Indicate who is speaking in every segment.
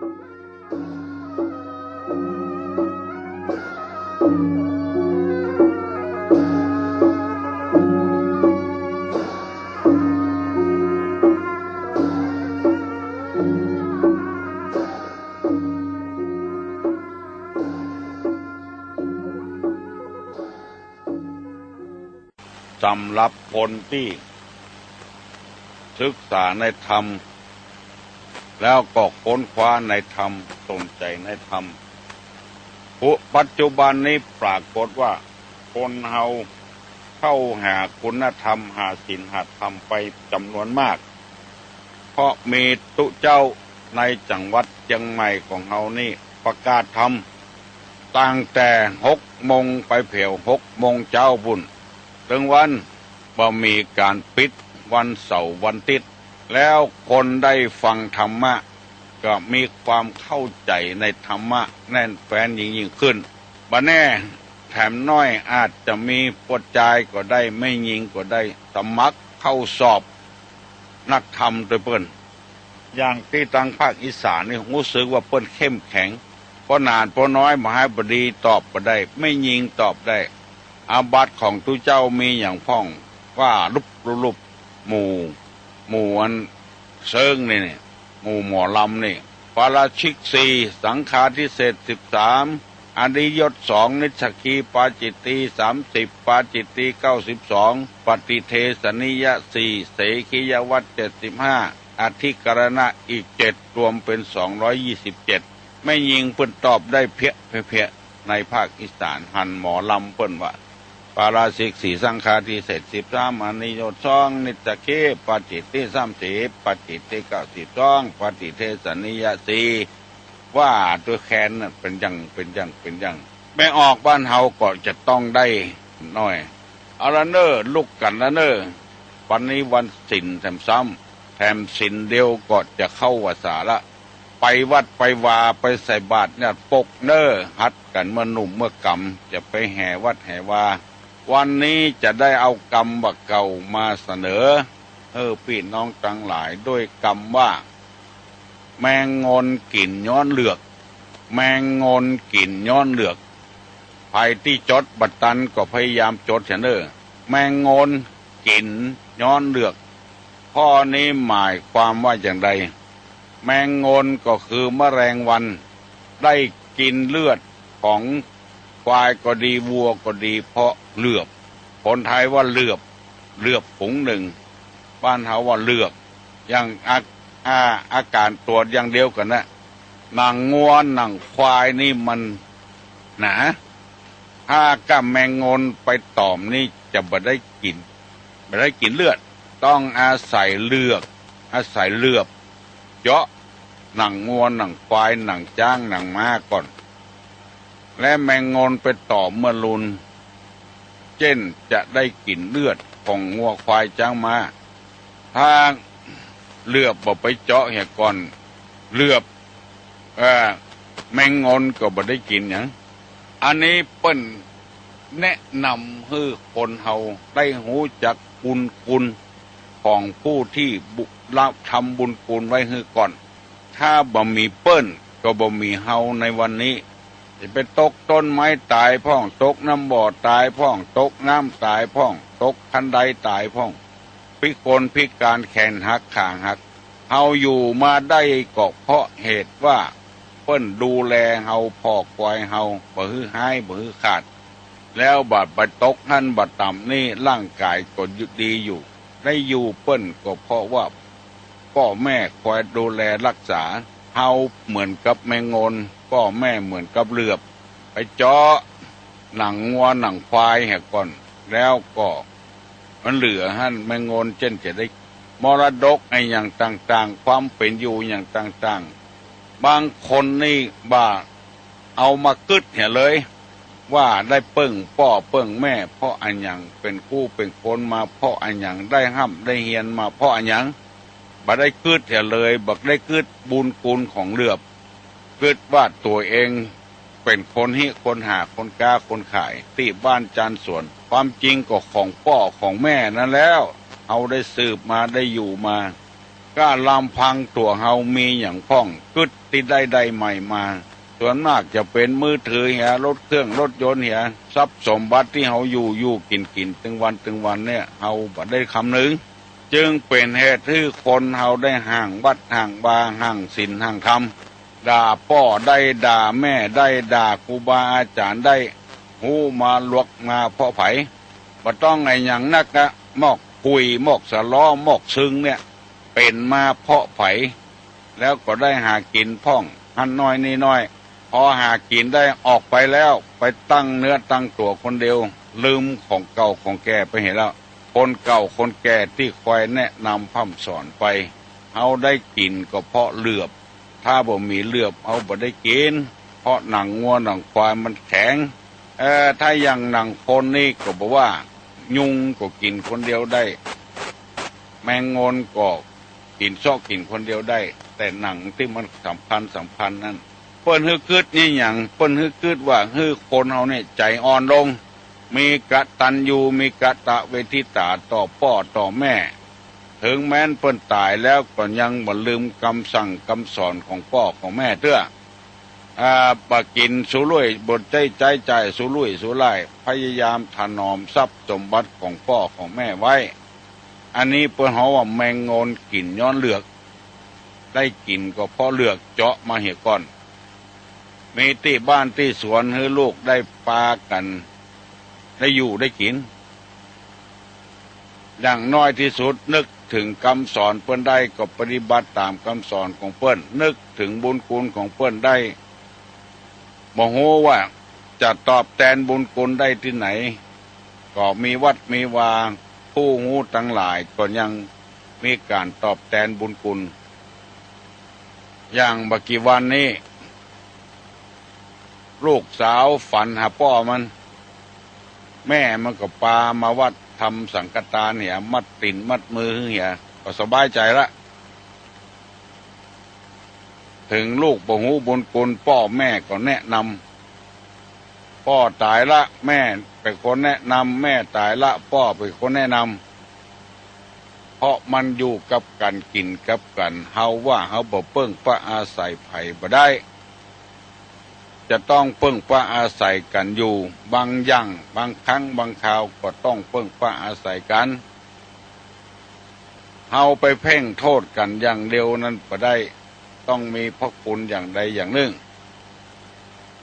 Speaker 1: สำหรับคนที่ศึกษาในธรรม แล้วก็ค้นคว้าในธรรมสนใจในธรรมปัจจุบันนี้ปรากฏว่าคนเฮาเข้าหาคุณธรรมหาศีลหาธรรมไปจำนวนมาก เพราะมีตุเจ้าในจังหวัดเชียงใหม่ของเฮานี่ประกาศธรรมตั้งแต่หกโมงไปเผียวหกโมงเจ้าบุญถึงวันบ่มีการปิดวันเสาร์วันติด แล้วคนได้ฟังธรรมะ ก็มีความเข้าใจในธรรมะ แน่นแฟนยิ่งยิ่งขึ้นบ่แน่แถมน้อยอาจจะมีปวดใจายก็ได้ไม่ยิงก็ได้สมัครเข้าสอบนักธรรมโดยเปิ้นอย่างที่ทางภาคอีสานนี่รู้สึกว่าเปิ้นเข้มแข็งพอนานพอน้อยมหาบดีตอบก็ได้ ไม่ยิงตอบได้ อาบัติของทุเจ้ามีอย่างพ่องว่าลุบลุบลุบหมู่ หมู่อันเซิงนี่นี่หมู่หมอลำนี่ปาราชิกสี่สังฆาทิเศษสิบสามอดิยศสองนิสกีปาจิตตีสามสิบปาจิตตีเก้าสิบสองปฏิเทสนิยะสี่เสขียวัตเจ็ดสิบห้าอธิกรณะอีกเจ็ดรวมเป็นสองร้อยยี่สิบเจ็ดไม่ยิงเปิ้นตอบได้เพี้ยเพี้ยในภาคอีสานหันหมอลำเปิ้นว่า ปาราสิกสีสังฆาทิเศษสิบสามอนิโยสอง นิตเคปฏิทิสามสิบปฏิทิเก้าสิบสองปฏิเทสนิยสีว่าตัวแคนน่ะเป็นยังเป็นยังเป็นยังไม่ออกบ้านเฮาก็จะต้องได้น้อยอาละเนอร์ลุกกันละเนอร์วันนี้วันสินแถมซ้ำแถมสินเดียวก็จะเข้าวาสาละ ไปวัดไปวาไปใส่บาตรเนี่ยปกเนอร์ฮัดกันเมื่อหนุ่มเมื่อกำจะไปแห่วัดแห่วา วันนี้จะได้เอากรรมบักเก่ามาเสนอ เออพี่น้องทั้งหลายด้วยกรรมว่า แมงงอนกลิ่นย้อนเหลือก แมงงอนกลิ่นย้อนเหลือกภัยที่จดบัตรตันก็พยายามจดเสนอแมงงอนกลิ่นย้อนเหลือก ข้อนี้หมายความว่าอย่างไร แมงงอนก็คือแมลงวัน ได้กินเลือดของควายก็ดีวัวก็ดีเพราะ เลือบ คนไทยว่าเลือบ เลือบผงหนึ่ง บ้านเขาว่าเลือบ อย่างอาอาอาการตรวจอย่างเดียวกันนะหนังงัวหนังควายนี่มันหนาถ้ากับแมงงนไปตอมนี่จะบ่ได้กินบ่ได้กินเลือด ต้องอาศัยเลือก อาศัยเลือบเจาะหนังงัวหนังควายหนังจ้างหนังม้าก่อน และแมงงนไปต่อเมื่อรุน เช่นจะได้กลิ่นเลือดของงัวควายจ้างมาถ้าเลือบบไปเจาะเหี่ยก่อนเลือบอแมงงอนก็บ่ได้กินอย่างอันนี้เปิ้นแนะนำให้คนเฮาได้หูจักบุญคุณของผู้ที่บุรับทำบุญคุณไว้ให้ก่อน ถ้าบ่มีเปิ้นก็บ่มีเฮาในวันนี้ จะไปตกต้นไม้ตายพ่องตกน้ำบ่อตายพ่องตกน้ำตายพ่องตกคันใดตายพ่อง พิกลพิการแขนหักขางหักเฮาอยู่มาได้ก็เพราะเหตุว่าเปิ้นดูแลเฮาพอกควายเฮาบ่ฮือหายบ่ฮือขาด แล้วบาดไปตกนั่นบาดต่ำนี่ร่างกายก็ยุดีอยู่ ได้อยู่เปิ้นก็เพราะว่าพ่อแม่คอยดูแลรักษาเฮาเหมือนกับแมงงน พ่อแม่เหมือนกับเลือบ ไปเจาะหนังงัวหนังควายแหกก่อน แล้วก็มันเหลือหันแมงงนเช่นจะได้ มรดกไอ้อย่างต่างๆ ความเป็นอยู่อย่างต่างๆ บางคนนี่บ้าเอามากึดเหี่ยเลย ว่าได้เปิ่งพ่อเปิ่งแม่ เพราะอันอย่างเป็นคู่เป็นคนมาเพราะอันอย่างได้ห้ำได้เฮียนมาเพราะอันอย่างบ่ได้กึดเสียเลยบักได้กึดบุญคุณของเลือบ กึดว่าตัวเองเป็นคนฮิคนหาคนกล้าคนขายที่บ้านจานสวน ความจริงก็ของพ่อของแม่นั่นแล้วเอาได้สืบมาได้อยู่มาก็ลำพังตัวเฮามีอย่างพ้องกึดติดได้ใดใหม่มา ส่วนมากจะเป็นมือถือเหียรถเครื่องรถยนต์เหียทรัพย์สมบัติที่เฮาอยู่อยู่กินกินตึงวันตึงวันเนี่ยเฮาบ่ได้คำนึงจึงเป็นเหตุที่คนเฮาได้ห่างวัดห่างบาห่างศีลห่างธรรม ด่าพ่อได้ด่าแม่ได้ด่าครูบาอาจารย์ได้หูมาลวกมาเพาะไผ่บ่ต้องไงอย่างนักนะมอกคุยมอกสะล้อมอกซึ้งเนี่ย เป็นมาเพาะไผ่แล้วก็ได้หากินพ่องหันน้อยนี่น้อยพอหากินได้ออกไปแล้ว ไปตั้งเนื้อตั้งตัวคนเดียว ลืมของเก่าของแก่ไปเห็นแล้ว คนเก่าคนแก่ที่คอยแนะนำพัฒสอนไปเอาได้กินก็เพราะเหลือบ ถ้าบ่มีเลือบเอาบ่ได้กิน เพราะหนังงัวหนังควายมันแข็ง เออถ้าอย่างหนังคนนี่ก็บอกว่า ยุงก็กินคนเดียวได้ แมงงนก็กินซอกกินคนเดียวได้ แต่หนังที่มันสำคัญสำคัญนั่นเปิ้นฮือกึดนี่อย่างเปิ้นฮือกึดว่าฮือคนเฮาเนี่ยใจอ่อนลง มีกระตัญญูมีกระตะเวทิตาต่อพ่อต่อแม่ ถึงแม้นเปิ้นตายแล้วก็ยังบ่ลืมคำสั่งคำสอนของพ่อของแม่เตื้ออ่าปากินสุรุ่ยบทใจใจใจสุรุ่ยสุไล่พยายามถนอมทรัพย์สมบัติของพ่อของแม่ไว้ อันนี้เปิ้นเฮาว่าแมงงนกินย้อนเหลือก ได้กินก็เพราะเลือกเจาะมาเหี่ก่อน มีที่บ้านที่สวนให้ลูกได้ปลากัน ได้อยู่ได้กิน อย่างน้อยที่สุดนึก ถึงคำสอนเปิ้นได้ก็ปฏิบัติตามคำสอนของเปิ้นนึกถึงบุญคุณของเปิ้นได้บอกโหว่าจะตอบแทนบุญคุณได้ที่ไหน ก็มีวัดมีวาผู้หูทั้งหลายก็ยังมีการตอบแทนบุญคุณ อย่างบกี่วันนี้ ลูกสาวฝันหาพ่อมัน แม่มันก็ปามาวัด ทำสังกตานเนี่ย มัดติ่นมัดมือเหียก็สบายใจละ ถึงลูกปหูบุญกุลพ่อแม่ก็แนะนำพ่อตายละ แม่เป็นคนแนะนำแม่ตายละพ่อเป็นคนแนะนำเพราะมันอยู่กับกันกินกับกันเฮาว่าเฮาบ่เปิ้งปะอาศัยไผ่บ่ได้ จะต้องเพิ่งปะอาศัยกันอยู่ บางอย่างบางครั้งบางคราวก็ต้องเพิ่งปะอาศัยกันเฮาไปเพ่งโทษกันอย่างเดียวนั้นก็ได้ต้องมีพระคุณอย่างใดอย่างหนึ่ง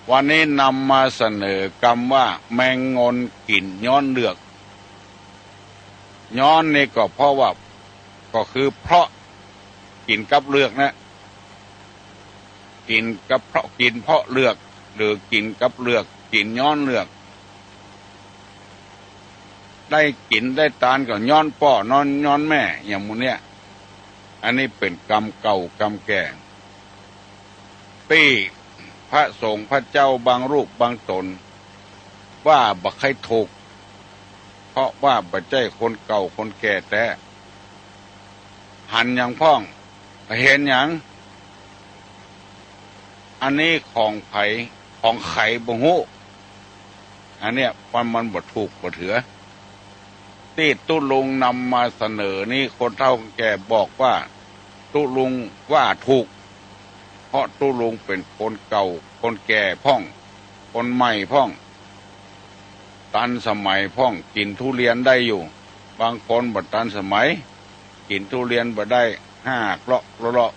Speaker 1: วันนี้นำมาเสนอกรรมว่าแมงงนกลิ่นย้อนเลือก ย้อนนี่ก็เพราะว่าก็คือเพราะกินกับเลือกนะกินกับเพราะกินเพราะเลือก หรือกินกับเลือก กินย้อนเลือก ได้กินได้ตานก็ย้อนป่อนอนย้อนแม่ อย่างมูเนี้ยอันนี้เป็นกรรมเก่ากรรมแก่ตี้พระสงฆ์พระเจ้าบางรูปบางตน ว่าบักใครถูก เพราะว่าบัจใจคนเก่าคนแก่แต่หันอย่างพ่อง เห็นอย่าง อันนี้ของไผ ของไข่บงหูอันเนี้ยมันมันบดถูกบดเถือที่ตุลุงนำมาเสนอนี่คนเท่าแก่บอกว่า ตุลุงว่าถูก เพราะตุลุงเป็นคนเก่า คนแก่พ่อง คนใหม่พ่อง ตันสมัยพ่องกินทุเรียนได้อยู่ บางคนบัดตันสมัย กินทุเรียนบ่ได้ห้าเลาะเลาะ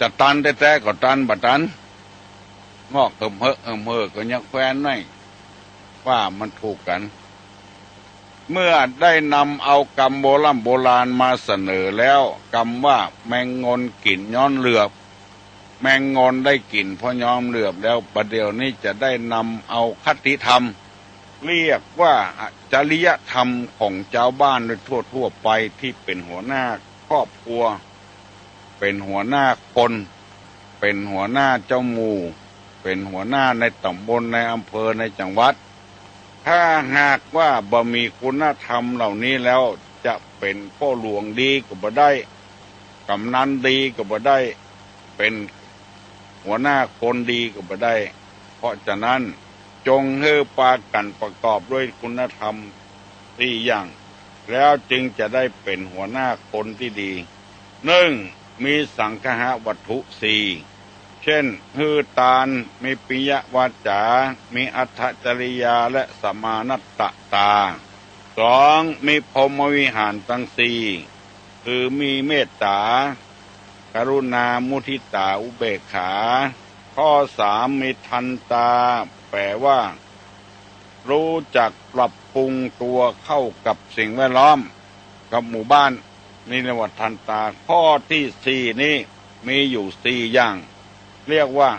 Speaker 1: จะตันแต่แต่ก็ตันบัดตัน งอกเอิมเฮอเอิมเฮอก็ยังแฟนไม่ว่ามันถูกกัน เมื่อได้นำเอากรรมโบราณโบราณมาเสนอแล้วกรรมว่าแมงงนกลิ่นย้อนเหลือบ แมงงนได้กลิ่นเพราะย้อมเหลือบแล้วประเดี๋ยวนี้จะได้นำเอาคติธรรม เรียกว่าจริยธรรมของเจ้าบ้านโดยทั่วทั่วๆไปที่เป็นหัวหน้าครอบครัว เป็นหัวหน้าคน เป็นหัวหน้าเจ้าหมู่ เป็นหัวหน้าในตำบลในอำเภอในจังหวัด ถ้าหากว่าบ่มีคุณธรรมเหล่านี้แล้วจะเป็นพ่อหลวงดีก็บ่ได้กำนันดีก็บ่ได้ เป็นหัวหน้าคนดีก็บ่ได้ เพราะฉะนั้นจงเฮือปากันประกอบด้วยคุณธรรมที่อย่าง แล้วจึงจะได้เป็นหัวหน้าคนที่ดีหนึ่งมีสังคหวัตถุสี่ ช่นฮือตาลมีปิยวาจา มีอัตจริยาและสมานัตตตาสองมีพรมวิหารตั้งสี่คือมีเมตตากรุณามุทิตาอุเบกขา ข้อสามมีทันตา แปลว่า รู้จักปรับปรุงตัวเข้ากับสิ่งแวดล้อม กับหมู่บ้านนี่เรียกว่าทันตา ข้อที่สี่นี้มีอยู่สี่อย่าง เรียกว่า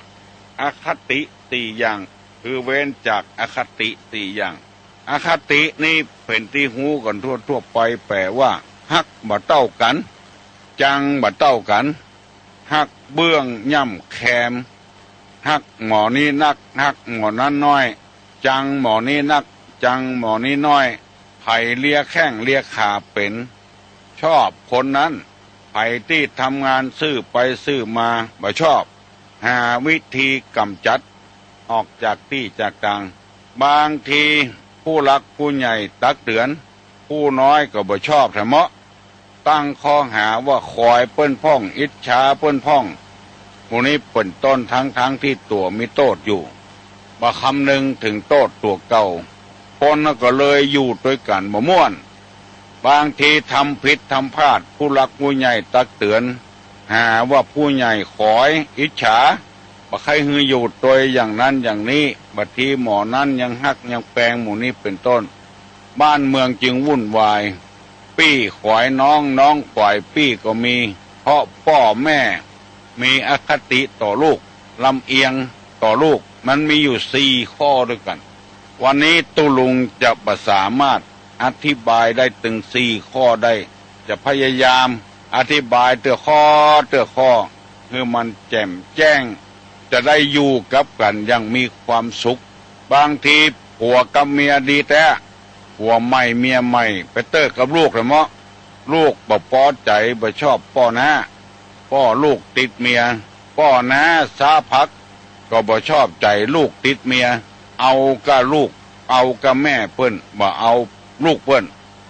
Speaker 1: อาคติสี่อย่างคือเว้นจากอาคติสี่อย่างอาคตินี่เป็นที่หูกันทั่วทั่วไปแปลว่าฮักบ่เต้ากัน จังบ่เต้ากันฮักเบื้องย่ำแคมฮักหมอนี้นักฮักหมอนั้นน้อย จังหมอนี้นัก จังหมอนี้น้อยไผ่เลียแข้งเลียขาเป็น ชอบคนนั้นไผ่ที่ทำงานซื้อไปซื้อมาบ่ชอบ หาวิธีกำจัดออกจากที่จากทาง บางทีผู้รักผู้ใหญ่ตักเตือน ผู้น้อยก็บ่ชอบแถมะตั้งข้อหาว่าคอยเปิ้นพ่อง อิจฉาเปิ้นพ่องมูนี้เปิ่นต้นทั้งทั้งที่ตัวมีโตดอยู่บ่คำหนึ่งถึงโตดตัวเก่าคนก็เลยอยู่ด้วยกันบ่ม่วน บางทีทำผิดทำพลาดผู้รักผู้ใหญ่ตักเตือน หาว่าผู้ใหญ่ขอยอิจฉาบ่ใครฮืออยู่ตัวอย่างนั้นอย่างนี้บัดทีหมอนั้นยังฮักยังแปลงหมู่นี้เป็นต้น บ้านเมืองจึงวุ่นวาย ปี้ขวายน้องน้องขวายปี้ก็มี เพราะพ่อแม่ มีอคติต่อลูกลำเอียงต่อลูกมันมีอยู่สี่ข้อด้วยกัน วันนี้ตุลุงจะประสามารถอธิบายได้ถึงสี่ข้อได้ จะพยายาม อธิบายเตือข้อเตือข้อ คือมันแจ่มแจ้ง จะได้อยู่กับกันอยังมีความสุข บางทีผัวกับเมียดีแต่ผัวใหม่เมียใหม่ ไปเตอกับลูกเลยเมาะลูกบ่พอใจบ่ชอบพ่อนะพ่อลูกติดเมียพ่อนะสาพัก ก็บ่ชอบใจลูกติดเมีย เอากับลูก เอากับแม่เปิ้นบ่เอาลูกเปิ้น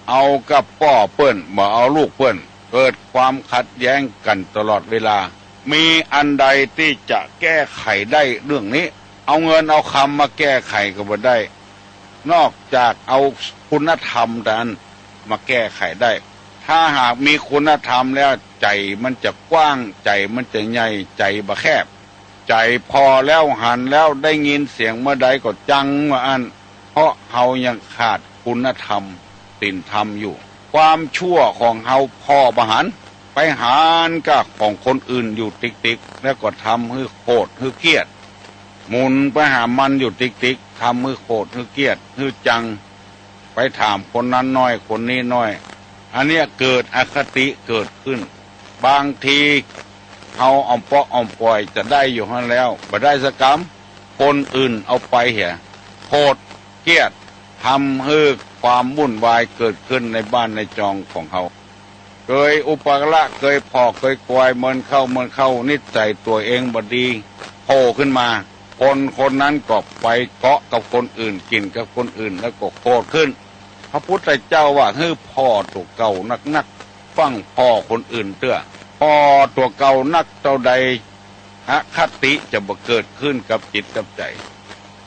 Speaker 1: เอากับพ่อเปิ้นบ่เอาลูกเปิ้น เกิดความขัดแย้งกันตลอดเวลา มีอันใดที่จะแก้ไขได้เรื่องนี้ เอาเงินเอาคำมาแก้ไขก็บ่ได้ นอกจากเอาคุณธรรมดันมาแก้ไขได้ ถ้าหากมีคุณธรรมแล้วใจมันจะกว้างใจมันจะใหญ่ใจบะแคบ ใจพอแล้วหันแล้วได้ยินเสียงเมื่อใดก็จังว่าอัน เพราะเฮายังขาดคุณธรรมตินธรรมอยู่ ความชั่วของเฮาพ่อประหารไปหารกับของคนอื่นอยู่ติ๊กติ๊กๆแล้วก็ทำให้โคตรให้เกลียดหมุนไปหามันอยู่ติ๊กติ๊กๆทำให้โคตรให้เกลียดให้จัง ไปถามคนนั้นน้อยคนนี้น้อย อันเนี้ยเกิดอคติเกิดขึ้น บางทีเขาอมเปาะอมปล่อยจะได้อยู่หันแล้วบ่ได้สกรรมคนอื่นเอาไปเหียโคตรเกลียด ทำให้ความวุ่นวายเกิดขึ้นในบ้านในจองของเขา เคยอุปกระเคยพอเคยกวยเมินเข้าเมินเข้านิสัยตัวเองบดีโผล่ขึ้นมา คนคนนั้นก็ไปเกาะกับคนอื่นกินกับคนอื่นแล้วก็โคตรขึ้น พระพุทธเจ้าว่าเฮ้พ่อตัวเก่านักนักฟังพ่อคนอื่นเตื้อพ่อตัวเก่านักเท่าใดอคติจะบ่เกิดขึ้นกับจิตกับใจ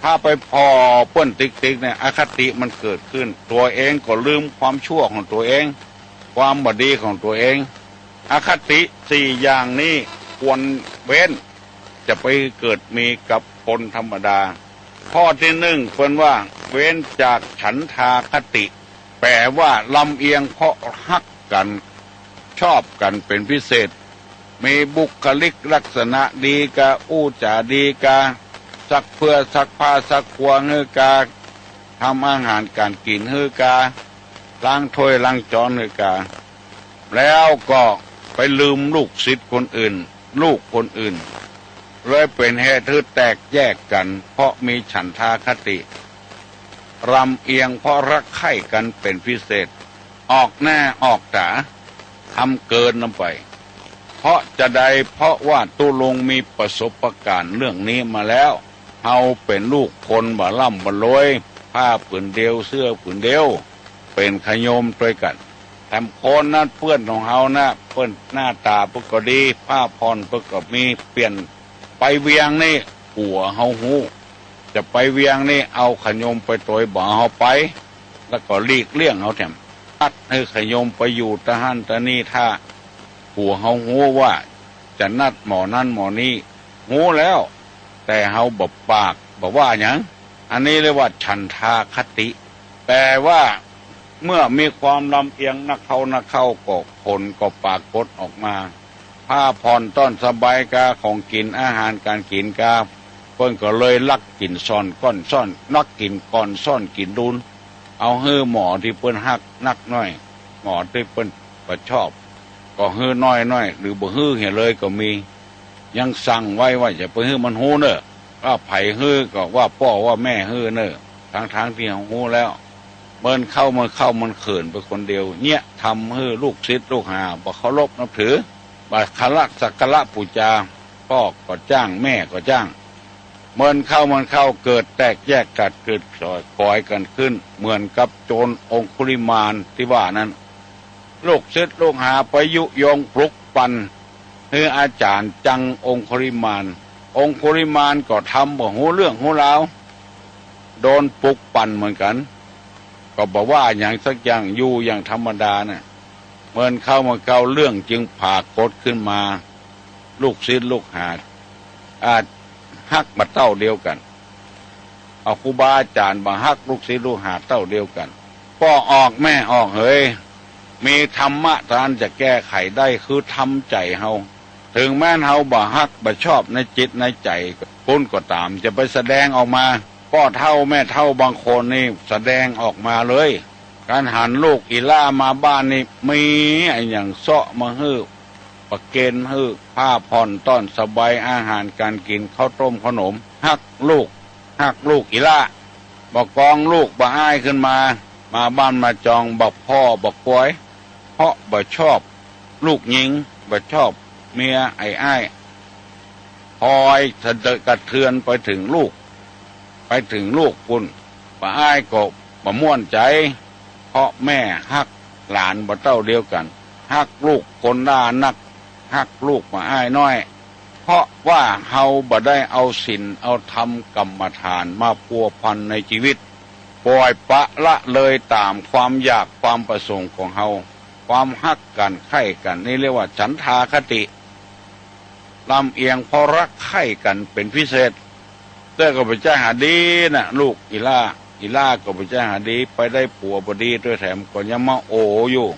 Speaker 1: ถ้าไปพอเปิ้นติ๊กติ๊กเนี่ยอคติมันเกิดขึ้น ตัวเองก็ลืมความชั่วของตัวเอง ความบดีของตัวเอง อคติสี่อย่างนี้ควรเว้น จะไปเกิดมีกับคนธรรมดา ข้อที่หนึ่งเพิ่นว่าเว้นจากฉันทาคติ แปลว่าลำเอียงเพราะฮักกันชอบกันเป็นพิเศษ มีบุคลิกลักษณะดีกาอู้จาดีกา สักเพื่อสักผ้าสักครัวเฮือกาทำอาหารการกินเฮือกาล้างถ้วยล้างจานเฮือกา แล้วก็ไปลืมลูกศิษย์คนอื่น ลูกคนอื่นเลยเป็นเหตุให้แตกแยกกัน เพราะมีฉันทาคติรำเอียงเพราะรักใคร่กันเป็นพิเศษ ออกหน้าออกตาทำเกินลงไป เพราะจะใดเพราะว่าตุลงมีประสบการณ์เรื่องนี้มาแล้ว เฮาเป็นลูกคนบ่ล่ำบ่รวยผ้าผืนเดียวเสื้อผืนเดียว เป็นขยมด้วยกันแถมโคนนั้นเพื่อนของเฮานะเพื่อนหน้าตาปกดี ผ้าพรปกมีเปลี่ยนไปเวียงนี่หัวเฮาหูจะไปเวียงนี่เอาขยมไปตัวบ่เฮาไป แล้วก็ลีกเลี่ยงเขาแถมตัดให้ขยมไปอยู่ตะหันตะนี่ถ้าหัวเฮาหูว่า จะนัดหมอนั่นหมอนี้หูแล้ว แต่เฮาบบปาก บอกว่าอย่างอันนี้เรียกว่าฉันทาคติแต่ว่าเมื่อมีความลำเอียงนักเข้านักเข้าก็ผลก็ปากกดออกมา ผ้าผ่อนต้อนสบายกาของกินอาหารการกินกาเพิ่นก็เลยลักกินซ่อนก้อนซ่อนนักกินก่อนซ่อนกินดุนเอาเฮือหมอที่เปิ้นหักนักน้อย หมอที่เปิ้นประชอบ ก็เฮือน้อยน้อยหรือบ่เฮือเห็นเลยก็มี ยังสั่งไว้ว่าอย่าไปฮือมันหูเนอะว่าไผ่ฮือก็ว่าพ่อว่าแม่ฮือเนอะทางทางที่เขาหูแล้วเมินเข้ามันเข้ามันเขินไปคนเดียว เนี่ยทำให้ลูกศิษย์ลูกหาบ่เคารพนับถือบาคาระสักการะปูจาพ่อก็จ้างแม่ก็จ้างเมินเข้ามันเข้าเกิดแตกแยกกัดเกิดสอยคอยกันขึ้น เหมือนกับโจรองคุริมานที่ว่านั้นลูกศิษย์ลูกหาไปยุยงปลุกปัน ให้อาจารย์จังองคุริมาน องคุริมานก็ทำบ่หูเรื่องหูราวโดนปลุกปั่นเหมือนกัน ก็บอกว่าอย่างสักอย่างอยู่อย่างธรรมดาเนี่ยเมื่อเข้ามาเกาเรื่องจึงผ่ากดขึ้นมา ลูกศิษย์ลูกหา อาจฮักมาเต้าเดียวกัน เอาครูบาอาจารย์มาฮักลูกศิษย์ลูกหาเต้าเดียวกันพ่อออกแม่ออกเฮ้ยมีธรรมะทานจะแก้ไขได้คือทำใจเฮา ถึงแม้เฮาบ่ฮักบ่ชอบในจิตในใจพุ่นก็ตาม จะไปแสดงออกมาพ่อเท่าแม่เท่าบางคนนี่แสดงออกมาเลย การหันลูกอีล่ามาบ้านนี่มีไอ้อย่างเซาะมาฮื้อประเกณฑ์ฮื้อผ้าผ่อนต้อนสบายอาหารการกินข้าวต้มขนมฮักลูกฮักลูกอีล่าบอกกองลูกบ่อ้ายขึ้นมา มาบ้านมาจองบอกพ่อบอกปวย เพราะบ่ชอบ ลูกหญิงบ่ชอบ เมียไอ้ไอ้พอยสะเดกระเทือนไปถึงลูก ไปถึงลูกคุณบ่อ้ายก็บ่ม่วนใจ เพราะแม่ฮักหลานบ่เต้าเดียวกันฮักลูกคนด้านักฮักลูกมาไอ้น้อย เพราะว่าเฮาบ่ได้เอาศีลเอาธรรมกรรมฐานมาพัวพันในชีวิต ปล่อยปะละเลยตามความอยากความประสงค์ของเฮาความฮักกันไข่กันนี่เรียกว่าฉันทาคติ ลำเอียงเพราะรักไข่กันเป็นพิเศษแต่ก็ไปจ้าหาดีนะลูกอีล่าอีล่าก็ไปจ้าหาดีไปได้ผัวบดีด้วยแถมก็ยังมาโออยู่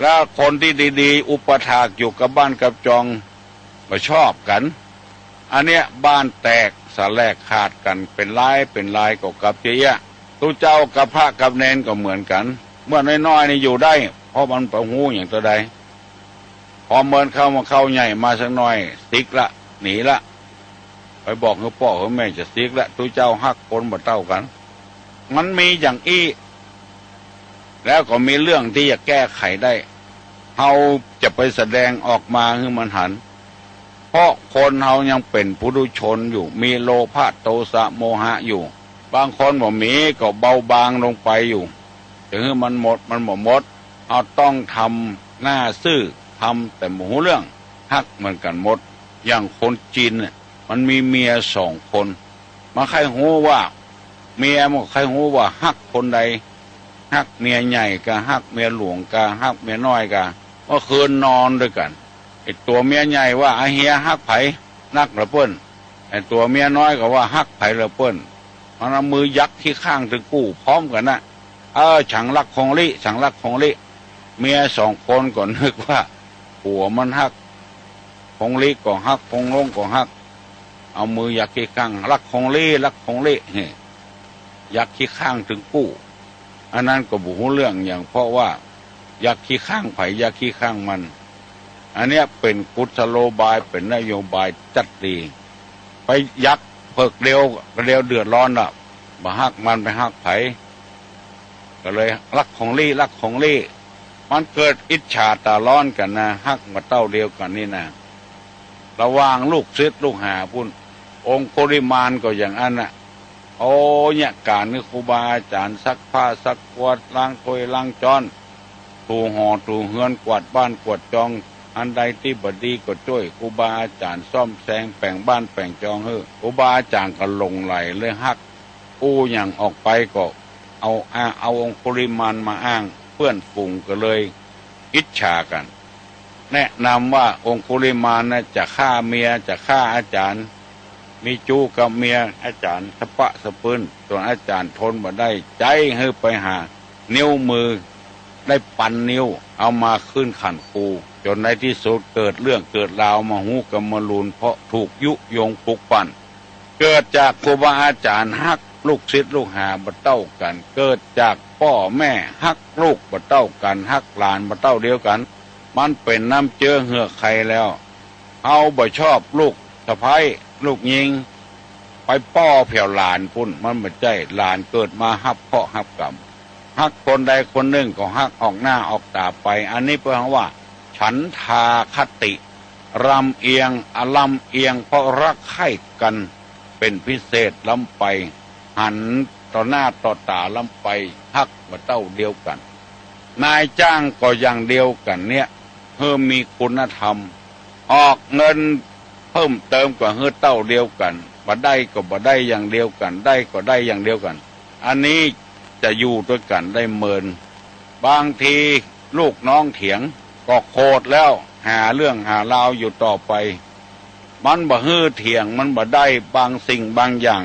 Speaker 1: แล้วคนที่ดี ๆ อุปถากอยู่กับบ้านกับจองมาชอบกัน อันเนี้ยบ้านแตกสแลกขาดกันเป็นลายเป็นลายก็กับเจี๊ยะตูเจ้ากับพระกับเนนก็เหมือนกัน เมื่อน้อยๆนี่อยู่ได้ เพราะมันประหูอย่างตัวใด อเมินเข้ามาเข้าใหญ่มาสักหน่อยสิกละ หนีละ ไปบอกให้พ่อให้แม่จะสิกละตูเจ้าฮักคนบ่เต้ากัน มันมีอย่างอี้แล้วก็มีเรื่องที่จะแก้ไขได้เฮาจะไปแสดงออกมาให้มันหัน เพราะคนเฮายังเป็นผู้ดุชนอยู่ มีโลภะโทสะโมหะอยู่ บางคนบ่มีก็เบาบางลงไปอยู่ถึงมันหมดมันหมดหมด เอาต้องทำหน้าซื่อ ทำแต่หมูเรื่องฮักเหมือนกันหมด อย่างคนจีนเนี่ยมันมีเมียสองคนมาใครหูว่า เมียมันใครหูว่าฮักคนใดฮักเมียใหญ่กับฮักเมียหลวงกับฮักเมียน้อยกับเมื่อคืนนอนด้วยกันไอตัวเมียใหญ่ว่าไอเฮียฮักไผ่นักละเปิ้นไอตัวเมียน้อยก็ว่าฮักไผละเปิ้นมันเอามือยักที่ข้างถึงกู้พร้อมกันนะเออฉังรักคงลิฉังรักคงลิเมียสองคนก็นึกว่า ผัวมันฮักคงลิก็ฮักคงลงก็ฮัก เอามือยักที่ข้างรักคงลิรักคงลินี่ยักที่ข้างถึงกู้อันนั้นก็บุหูเรื่องอย่างเพราะว่ายักขี้ข้างไผ่ยักขี้ข้างมัน อันเนี้ยเป็นกุศโลบายเป็นนโยบายจัดดีไปยักเพิกเร็วเร็วเดือดร้อนอะมาหักมันไปหักไผ่ก็เลยรักของลี่รักของลี่ มันเกิดอิจฉาตาร้อนกันนะหักมาเต้าเดียวกันนี่นะระวางลูกซิดลูกหาพุ่น องค์ปริมาณก็อย่างนั้นน่ะ โอ้เนี่ยการนี่ครูบาอาจารย์ซักผ้าซักกวาดล้างถ้วยล้างจานตูหอตูเฮือนกวาดบ้านกวาดจอง อันใดที่บดีก็ช่วยครูบาอาจารย์ซ่อมแซงแปลงบ้านแปลงจองเฮ้อครูบาอาจารย์ก็ลงไหลเลยฮักอู้อย่างออกไปก็เอาอาเอาองคุริมานมาอ้าง พื่อนฝูงก็เลยอิจฉากัน แนะนำว่าองคุริมานนะจะฆ่าเมียจะฆ่าอาจารย์ มีจูกับเมียอาจารย์สะปะสะปืนส่วนอาจารย์ทนมาได้ใจให้ไปหา นิ้วมือได้ปันนิ้วเอามาขึ้นขันคูจนในที่สุดเกิดเรื่องเกิดราวมาหูกำมลูนเพราะถูกยุยงปลุกปั่น เกิดจากครูบาอาจารย์ฮักลูกศิษย์ลูกหาบัเต้ากัน เกิดจาก พ่อแม่ฮักลูกบัเต้ากันฮักหลานบัเต้าเดียวกัน มันเป็นน้ำเจือเหือกใครแล้วเอาบ่ชอบลูกสะพ้ายลูกยิง ไปป้อเผียวหลานพุ่นมันบ่ใจหลานเกิดมาฮับเพาะฮับกรรมฮักคนใดคนหนึ่งก็ฮักออกหน้าออกตาไป อันนี้แปลว่า ฉันทาคติรำเอียงอลำเอียงเพราะรักใคร่กันเป็นพิเศษล้ำไป หัน ต่อหน้าต่อตาลำไปฮักมาเต้าเดียวกัน นายจ้างก็อย่างเดียวกันเนี่ยเพิ่มมีคุณธรรม ออกเงินเพิ่มเติมกว่าเฮือเต้าเดียวกันบ่ได้ก็บ่ได้อย่างเดียวกัน ได้ก็ได้อย่างเดียวกัน อันนี้จะอยู่ด้วยกันได้เมิน บางทีลูกน้องเถียงก็โคตรแล้วหาเรื่องหาราวอยู่ต่อไป มันบ่ฮื้อเถียงมันบ่ได้บางสิ่งบางอย่าง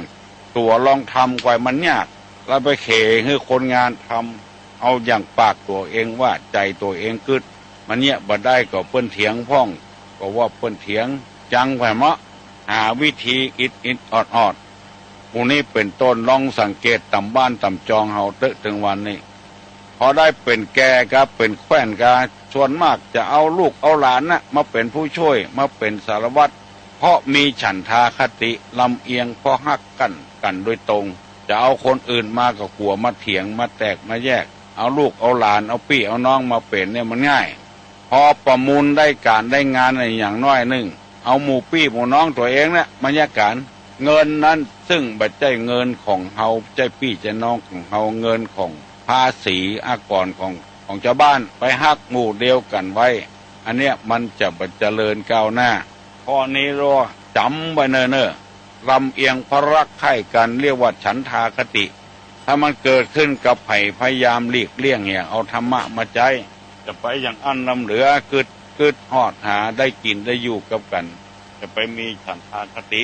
Speaker 1: ตัวลองทำไว้มันยากแล้วไปเขให้คนงานทำเอาอย่างปากตัวเองว่าใจตัวเองกึดมันเนี่ยบ่ได้ก็เปิ้นเถียงพ่อง ก็ว่าเปิ้นเถียงจังไผมะหาวิธีอิดอิดออดออดพวกนี้เป็นต้นลองสังเกตต่ำบ้านต่ำจองเฮาเตอะถึงวันนี้พอได้เป็นแกครับเป็นแคว้นกาส่วนมากจะเอาลูกเอาหลานนะมาเป็นผู้ช่วยมาเป็นสารวัตร เพราะมีฉันทาคติลำเอียงเพราะฮักกันกันโดยตรง จะเอาคนอื่นมากับหัวมาเถียงมาแตกมาแยก เอาลูกเอาหลานเอาพี่เอาน้องมาเป็นเนี่ยมันง่าย พอประมูลได้การได้งานในอย่างน้อยหนึ่งเอาหมู่ปี้หมู่น้องตัวเองเนี่ยมาแยกกันเงินนั้นซึ่งบัดใจเงินของเฮาใจพี่ใจน้องของเฮาเงินของภาษีอากรของของชาวบ้านไปฮักหมู่เดียวกันไว้ อันเนี้ยมันจะบัดเจริญก้าวหน้า ข้อนี้รอจำไว้เนอเนอลำเอียงพระรักใคร่กันเรียกว่าฉันทาคติ ถ้ามันเกิดขึ้นกับไผ่พยายามหลีกเลี่ยงเนี่ย เอาธรรมะมาใจ จะไปอย่างอันลำเหลือกึดกึดหอดหาได้กินได้อยู่กับกัน จะไปมีฉันทาคติ